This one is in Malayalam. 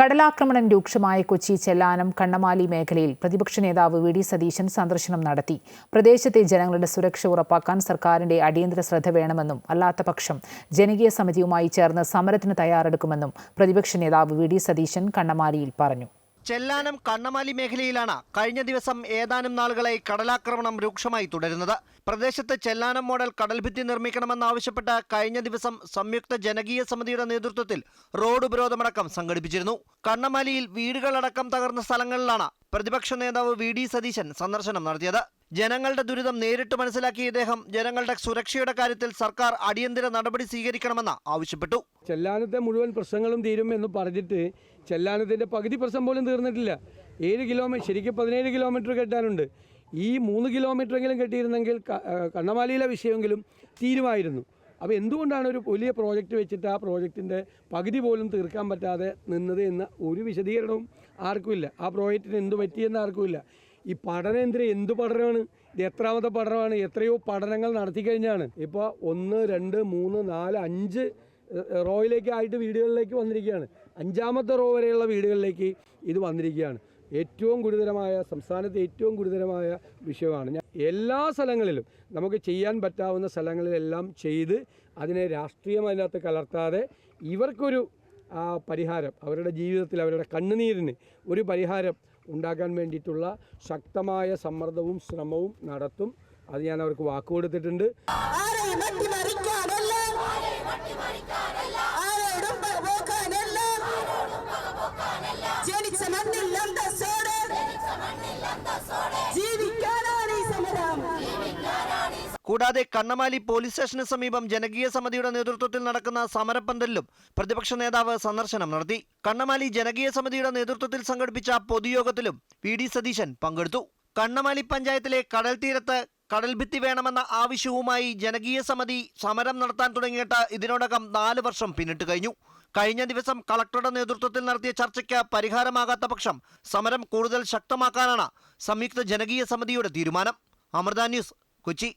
കടലാക്രമണം രൂക്ഷമായ കൊച്ചി ചെല്ലാനം കണ്ണമാലി മേഖലയിൽ പ്രതിപക്ഷ നേതാവ് വി ഡി സതീശൻ സന്ദർശനം നടത്തി. പ്രദേശത്തെ ജനങ്ങളുടെ സുരക്ഷ ഉറപ്പാക്കാൻ സർക്കാരിന്റെ അടിയന്തര ശ്രദ്ധ വേണമെന്നും അല്ലാത്തപക്ഷം ജനകീയ സമിതിയുമായി ചേർന്ന് സമരത്തിന് തയ്യാറെടുക്കുമെന്നും പ്രതിപക്ഷ നേതാവ് വി ഡി സതീശൻ കണ്ണമാലിയിൽ പറഞ്ഞു. ചെല്ലാനം കണ്ണമാലി മേഖലയിലാണ് കഴിഞ്ഞ ദിവസം ഏതാനും നാളുകളായി കടലാക്രമണം രൂക്ഷമായി തുടരുന്നത്. പ്രദേശത്ത് ചെല്ലാനം മോഡൽ കടൽഭിത്തി നിർമ്മിക്കണമെന്നാവശ്യപ്പെട്ട് കഴിഞ്ഞ ദിവസം സംയുക്ത ജനകീയ സമിതിയുടെ നേതൃത്വത്തിൽ റോഡ് ഉപരോധമടക്കം സംഘടിപ്പിച്ചിരുന്നു. കണ്ണമാലിയിൽ വീടുകളടക്കം തകർന്ന സ്ഥലങ്ങളിലാണ് പ്രതിപക്ഷ നേതാവ് വി ഡി സതീശൻ സന്ദർശനം നടത്തിയത്. ജനങ്ങളുടെ ദുരിതം നേരിട്ട് മനസ്സിലാക്കിയ ഇദ്ദേഹം ജനങ്ങളുടെ സുരക്ഷയുടെ കാര്യത്തിൽ സർക്കാർ അടിയന്തര നടപടി സ്വീകരിക്കണമെന്ന് ആവശ്യപ്പെട്ടു. ചെല്ലാനത്തെ മുഴുവൻ പ്രശ്നങ്ങളും തീരും എന്ന് പറഞ്ഞിട്ട് ചെല്ലാനത്തിന്റെ പകുതി പ്രശ്നം പോലും തീർന്നിട്ടില്ല. ഏഴ് കിലോമീറ്റർ ശരിക്കും പതിനേഴ് കിലോമീറ്റർ കെട്ടാനുണ്ട്. ഈ മൂന്ന് കിലോമീറ്ററെങ്കിലും കെട്ടിയിരുന്നെങ്കിൽ കണ്ണമാലിയിലെ വിഷയമെങ്കിലും തീരുമായിരുന്നു. അപ്പോൾ എന്തുകൊണ്ടാണ് ഒരു വലിയ പ്രോജക്റ്റ് വെച്ചിട്ട് ആ പ്രോജക്റ്റിന്റെ പകുതി പോലും തീർക്കാൻ പറ്റാതെ നിന്നത് എന്ന ഒരു വിശദീകരണവും ആർക്കുമില്ല. ആ പ്രോജക്റ്റിന് എന്ത് പറ്റിയെന്ന് ആർക്കുമില്ല. ഈ പഠനേന്ദ്രം എന്ത് പഠനമാണ്? ഇത് എത്രാമത്തെ പഠനമാണ്? എത്രയോ പഠനങ്ങൾ നടത്തി കഴിഞ്ഞാണ്. ഇപ്പോൾ ഒന്ന് രണ്ട് മൂന്ന് നാല് അഞ്ച് റോയിലേക്ക് ആയിട്ട് വീടുകളിലേക്ക് വന്നിരിക്കുകയാണ്. അഞ്ചാമത്തെ റോ വരെയുള്ള വീടുകളിലേക്ക് ഇത് വന്നിരിക്കുകയാണ്. ഏറ്റവും ഗുരുതരമായ സംസ്ഥാനത്തെ ഏറ്റവും ഗുരുതരമായ വിഷയമാണ്. എല്ലാ സ്ഥലങ്ങളിലും നമുക്ക് ചെയ്യാൻ പറ്റാവുന്ന സ്ഥലങ്ങളിലെല്ലാം ചെയ്ത് അതിനെ രാഷ്ട്രീയം അതിനകത്ത് കലർത്താതെ ഇവർക്കൊരു പരിഹാരം അവരുടെ ജീവിതത്തിൽ അവരുടെ കണ്ണുനീരിന് ഒരു പരിഹാരം ഉണ്ടാക്കാൻ വേണ്ടിയിട്ടുള്ള ശക്തമായ സമ്മർദ്ദവും ശ്രമവും നടത്തും. അത് ഞാൻ അവർക്ക് വാക്ക് കൊടുത്തിട്ടുണ്ട് കൂടാതെ കണ്ണമാലി പോലീസ് സ്റ്റേഷന് സമീപം ജനകീയ സമിതിയുടെ നേതൃത്വത്തിൽ നടക്കുന്ന സമരപ്പന്തലിലും പ്രതിപക്ഷ നേതാവ് സന്ദർശനം നടത്തി. കണ്ണമാലി ജനകീയ സമിതിയുടെ നേതൃത്വത്തിൽ സംഘടിപ്പിച്ച പൊതുയോഗത്തിലും വി ഡി സതീശൻ പങ്കെടുത്തു. കണ്ണമാലി പഞ്ചായത്തിലെ കടൽ തീരത്ത് കടൽഭിത്തി വേണമെന്ന ആവശ്യവുമായി ജനകീയ സമിതി സമരം നടത്താൻ തുടങ്ങിയിട്ട് ഇതിനോടകം നാല് വർഷം പിന്നിട്ട് കഴിഞ്ഞു. കഴിഞ്ഞ ദിവസം കളക്ടറുടെ നേതൃത്വത്തിൽ നടത്തിയ ചർച്ചയ്ക്ക് പരിഹാരമാകാത്ത പക്ഷം സമരം കൂടുതൽ ശക്തമാക്കാനാണ് സംയുക്ത ജനകീയ സമിതിയുടെ തീരുമാനം. അമൃത ന്യൂസ് കൊച്ചി.